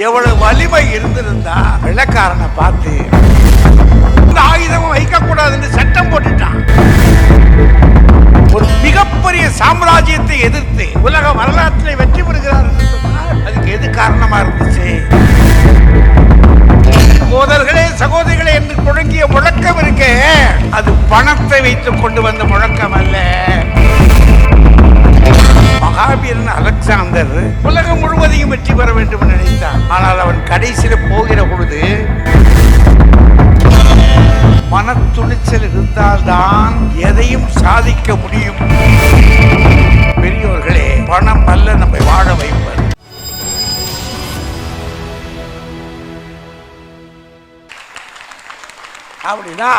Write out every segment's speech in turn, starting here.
எவ்வளவு வலிமை இருந்திருந்தா வெள்ளக்காரனை பார்த்து ஆயுதம் வைக்க கூடாதுன்னு சட்டம் போட்டுட்டான். ஒரு மிகப்பெரிய சாம்ராஜ்யத்தை எதிர்த்து உலக வரலாற்றில் வெற்றி பெறுகிறார் அதுக்கு எது காரணமா இருந்துச்சு? சகோதரர்களே சகோதரிகளே என்று தொடங்கிய முழக்கம் இருக்கே. அது பணத்தை வைத்துக் கொண்டு வந்த முழக்கம் அல்ல. அலெக்சாந்தர் உலகம் முழுவதையும் வெற்றி பெற வேண்டும் என்று நினைத்தான் ஆனால் அவன் கடைசியில் போகிற பொழுது மனத்துணிச்சல் இருந்தால்தான் எதையும் சாதிக்க முடியும். பெரியோர்களே பணம் அல்ல நம்மை வாழ வைப்பது. அப்படின்னா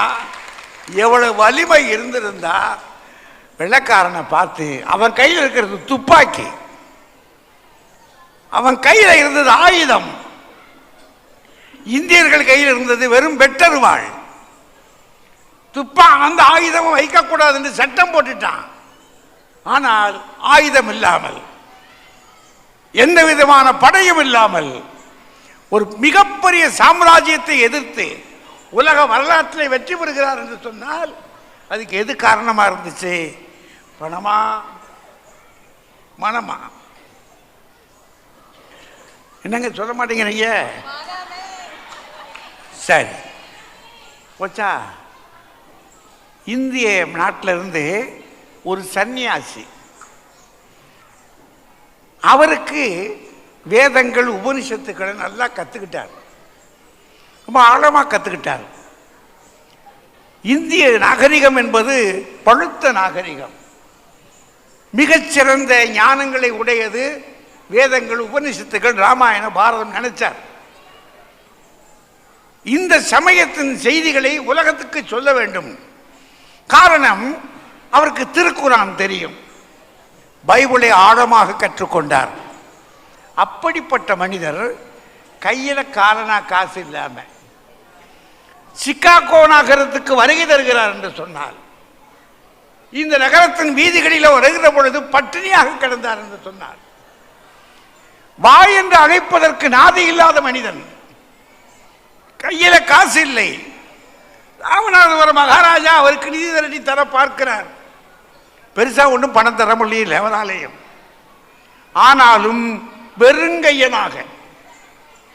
எவ்வளவு வலிமை இருந்திருந்தா வெள்ளக்காரனை பார்த்து அவன் கையில் இருக்கிறது துப்பாக்கி. அவன் கையில் இருந்தது ஆயுதம். இந்தியர்கள் கையில் இருந்தது வெறும் வெட்டருவாள். துப்பா அந்த ஆயுதம் வைக்கக்கூடாதுன்னு சட்டம் போட்டுட்டான். ஆனால் ஆயுதம் இல்லாமல் எந்த விதமான படையும் இல்லாமல் ஒரு மிகப்பெரிய சாம்ராஜ்யத்தை எதிர்த்து உலக வரலாற்றில் வெற்றி பெறுகிறார் என்று சொன்னால் அதுக்கு எது காரணமாக இருந்துச்சு? பணமா? மனமா? என்னங்க சொல்ல மாட்டேங்கிறீங்க சரி. போச்சா? இந்திய நாட்டிலிருந்து ஒரு சன்னியாசி. அவருக்கு வேதங்கள் உபனிஷத்துக்களை நல்லா கற்றுக்கிட்டார் ரொம்ப ஆழமாக கற்றுக்கிட்டார் இந்திய நாகரிகம் என்பது பழுத்த நாகரிகம். மிகச்சிறந்த ஞானங்களை உடையது வேதங்கள் உபநிஷத்துகள் ராமாயண பாரதம் நினைச்சார். இந்த சமயத்தின் செய்திகளை உலகத்துக்கு சொல்ல வேண்டும். காரணம் அவருக்கு திருக்குறான் தெரியும். பைபிளை ஆழமாக கற்றுக்கொண்டார். அப்படிப்பட்ட மனிதர் கையில் காலனா காசு இல்லாமல் சிக்காகோ நகரத்துக்கு வருகை தருகிறார் என்று சொன்னால் இந்த நகரத்தின் வீதிகளில் வருகிற பொழுது பட்டினியாக கிடந்தார் என்று சொன்னார். வா என்று அழைப்பதற்கு நாதி இல்லாத மனிதன். கையில காசு இல்லை. ராமநாதபுரம் மகாராஜா அவருக்கு நிதி திரட்டி தர பார்க்கிறார். பெருசா ஒன்றும் பணம் தர முடியல அவராலேயும். ஆனாலும் வெறுங்கையனாக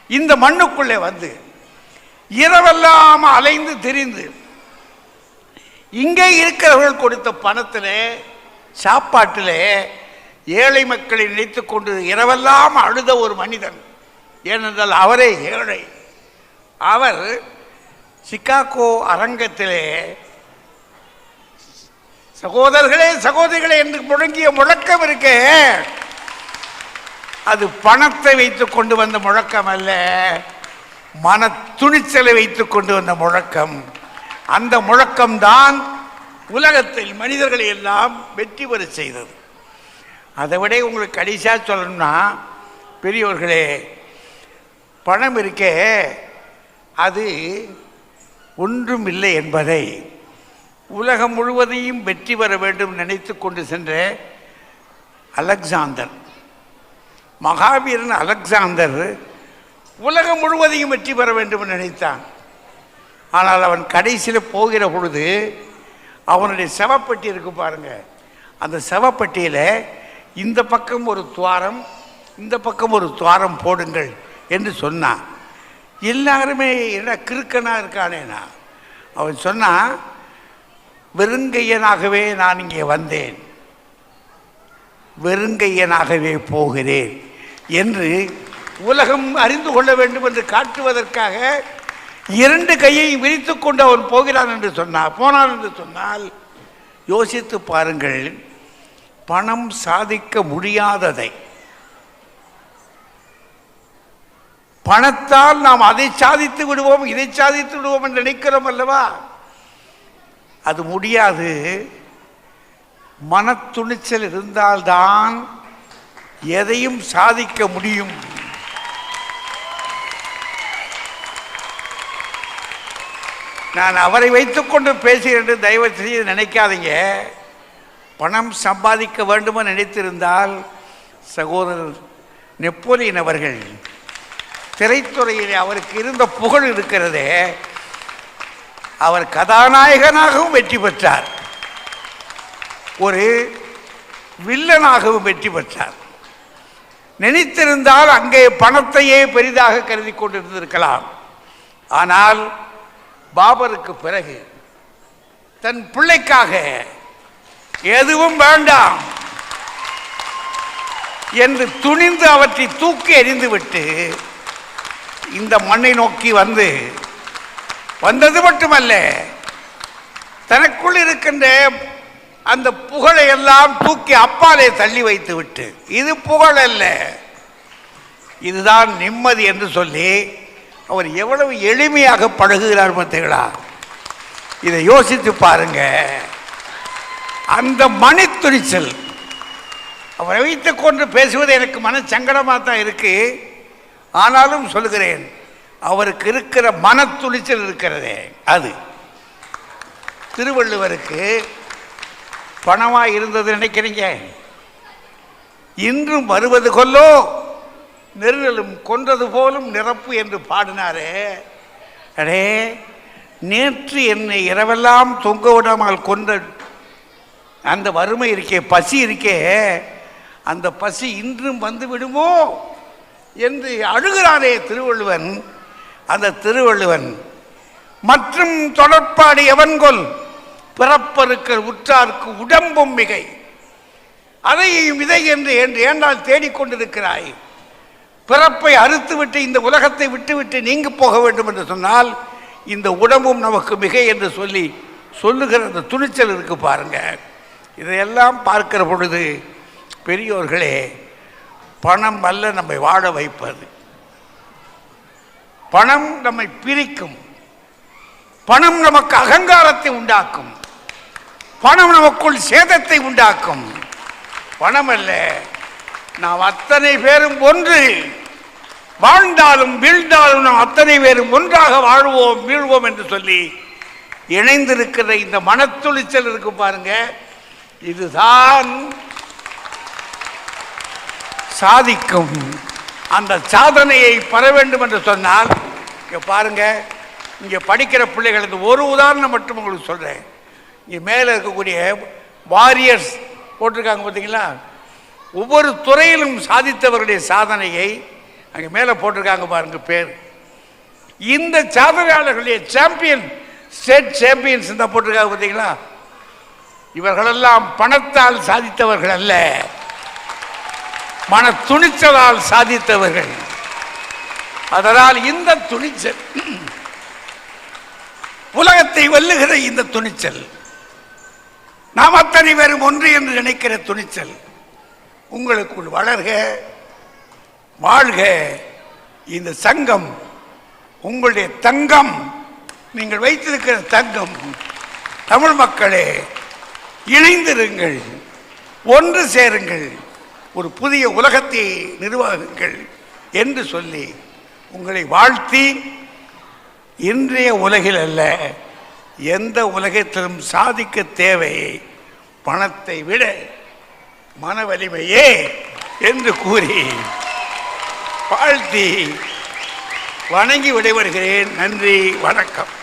இந்த மண்ணுக்குள்ளே வந்து இரவெல்லாம் அலைந்து திரிந்து இங்கே இருக்கிறவர்கள் கொடுத்த பணத்திலே சாப்பாட்டிலே ஏழை மக்களை நினைத்து கொண்டு இரவெல்லாம் அழுத ஒரு மனிதன். ஏனென்றால் அவரே ஏழை. அவர் சிக்காகோ அரங்கத்திலே சகோதரர்களே சகோதரிகளே என்று முழங்கிய முழக்கம் இருக்கே. அது பணத்தை வைத்து கொண்டு வந்த முழக்கம் அல்ல. மன துணிச்சலை வைத்து கொண்டு வந்த முழக்கம். அந்த முழக்கம்தான் உலகத்தில் மனிதர்களை எல்லாம் வெற்றி பெற செய்தது. அதை விட உங்களுக்கு கடைசியாக சொல்லணும்னா பெரியோர்களே பணம் இருக்கே அது ஒன்றும் இல்லை என்பதை உலகம் முழுவதையும் வெற்றி பெற வேண்டும் நினைத்து கொண்டு சென்ற அலெக்சாந்தர். மகாவீரன் அலெக்சாந்தர் உலகம் முழுவதையும் வெற்றி பெற வேண்டும் நினைத்தான். ஆனால் அவன் கடைசியில் போகிற பொழுது அவனுடைய செவப்பெட்டி இருக்கு பாருங்கள் அந்த செவப்பட்டியில் இந்த பக்கம் ஒரு துவாரம் இந்த பக்கம் ஒரு துவாரம் போடுங்கள் என்று சொன்னான் எல்லாருமே என்ன கிறுக்கனாக இருக்கானேனா? அவன் சொன்னான் வெறுங்கையனாகவே நான் இங்கே வந்தேன். வெறுங்கையனாகவே போகிறேன். என்று உலகம் அறிந்து கொள்ள வேண்டும் என்று காட்டுவதற்காக இரண்டு கையை விரித்து கொண்டு அவன் போகிறான் என்று சொன்னால் போனான் என்று சொன்னால் யோசித்து பாருங்கள் பணம் சாதிக்க முடியாததை. பணத்தால் நாம் அதை சாதித்து விடுவோம் இதை சாதித்து விடுவோம் என்று நினைக்கிறோம் அல்லவா? அது முடியாது. மனத்துணிச்சல் இருந்தால்தான் எதையும் சாதிக்க முடியும். நான் அவரை வைத்துக்கொண்டு பேசுகிறேன் என்று தயவு செய்து நினைக்காதீங்க. பணம் சம்பாதிக்க வேண்டுமோ நினைத்திருந்தால் சகோதரர் நெப்போலியன் அவர்கள் திரைத்துறையில் அவருக்கு இருந்த புகழ் இருக்கிறதே. அவர் கதாநாயகனாகவும் வெற்றி பெற்றார். ஒரு வில்லனாகவும் வெற்றி பெற்றார். நினைத்திருந்தால் அங்கே பணத்தையே பெரிதாக கருதி கொண்டிருந்திருக்கலாம். ஆனால் பாபருக்கு பிறகு தன் பிள்ளைக்காக எதுவும் வேண்டாம் என்று துணிந்து அவற்றை தூக்கி எறிந்துவிட்டு இந்த மண்ணை நோக்கி வந்து வந்தது மட்டுமல்ல தனக்குள் இருக்கின்ற அந்த புகழை எல்லாம் தூக்கி அப்பாலே தள்ளி வைத்து விட்டு இது புகழ் அல்ல இதுதான் நிம்மதி என்று சொல்லி அவர் எவ்வளவு எளிமையாக பழகுகிறார் பார்த்தீங்களா இதை யோசித்து பாருங்க. அந்த மணித்துணிச்சல் அவரை வைத்துக் கொண்டு பேசுவது எனக்கு மன சங்கடமாக தான் இருக்கு. ஆனாலும் சொல்லுகிறேன் அவருக்கு இருக்கிற மனத்துணிச்சல் இருக்கிறதே அது. திருவள்ளுவருக்கு பணமாக இருந்தது நினைக்கிறீங்க? இன்றும் வருவது கொல்லோ நெருடலும் கொன்றது போலும் நிரப்பு என்று பாடினாரே. அடே நேற்று என்னை இரவெல்லாம் தொங்க விடாமல் கொன்ற அந்த வறுமை இருக்கே பசி இருக்கே அந்த பசி இன்றும் வந்து விடுமோ என்று அழுகிறாரே திருவள்ளுவன். அந்த திருவள்ளுவன் மற்றும் தொடர்பாடு எவன்கொல் பிறப்பருக்கள் உற்றார்க்கு உடம்பும் மிகை. அதையும் இதை என்று என்று ஏண்டால் தேடிக்கொண்டிருக்கிறாய் பிறப்பை அறுத்துவிட்டு இந்த உலகத்தை விட்டுவிட்டு நீங்க போக வேண்டும் என்று சொன்னால் இந்த உடம்பும் நமக்கு மிகை என்று சொல்லி சொல்லுகிற அந்த துணிச்சல் இருக்கு பாருங்கள் இதையெல்லாம் பார்க்கிற பொழுது பெரியோர்களே பணம் அல்ல நம்மை வாழ வைப்பது. பணம் நம்மை பிரிக்கும். பணம் நமக்கு அகங்காரத்தை உண்டாக்கும். பணம் நமக்குள் சேதத்தை உண்டாக்கும். பணம் அல்ல நாம் அத்தனை பேரும் ஒன்று. வாழ்ந்தாலும் வீழ்ந்தாலும் நாம் அத்தனை பேரும் ஒன்றாக வாழ்வோம் வீழ்வோம் என்று சொல்லி இணைந்திருக்கிற இந்த மனத்துளிச்சல் இருக்கு பாருங்கள் இதுதான் சாதிக்கும் அந்த சாதனையை பெற வேண்டும் என்று சொன்னால் இங்கே பாருங்க இங்கே படிக்கிற பிள்ளைகளுக்கு ஒரு உதாரணம் மட்டும் உங்களுக்கு சொல்கிறேன் இங்கே மேலே இருக்கக்கூடிய வாரியர்ஸ் போட்டிருக்காங்க பார்த்தீங்களா ஒவ்வொரு துறையிலும் சாதித்தவருடைய சாதனையை அங்கே மேலே போட்டிருக்காங்க பாருங்க பேர். இந்த சாதனையாளர்களுடைய சாம்பியன் ஸ்டேட் சாம்பியன்ஸ் தான் போட்டிருக்காங்க பார்த்தீங்களா இவர்களெல்லாம் பணத்தால் சாதித்தவர்கள் அல்ல. மன துணிச்சலால் சாதித்தவர்கள். அதனால் இந்த துணிச்சல் உலகத்தை வெல்லுகிற இந்த துணிச்சல் நாம் அத்தனை பேரும் ஒன்று என்று நினைக்கிற துணிச்சல் உங்களுக்குள் வளர்க வாழ்க. இந்த சங்கம் உங்களுடைய தங்கம் நீங்கள் வைத்திருக்கிற தங்கம் தமிழ் மக்களே இணைந்திருங்கள் ஒன்று சேருங்கள் ஒரு புதிய உலகத்தை நிர்வாகுங்கள் என்று சொல்லி உங்களை வாழ்த்தி இன்றைய உலகில் அல்ல எந்த உலகத்திலும் சாதிக்க தேவை பணத்தை விட மன வலிமையே என்று கூறி வாழ்த்தி வணங்கி விடைபெறுகிறேன். நன்றி வணக்கம்.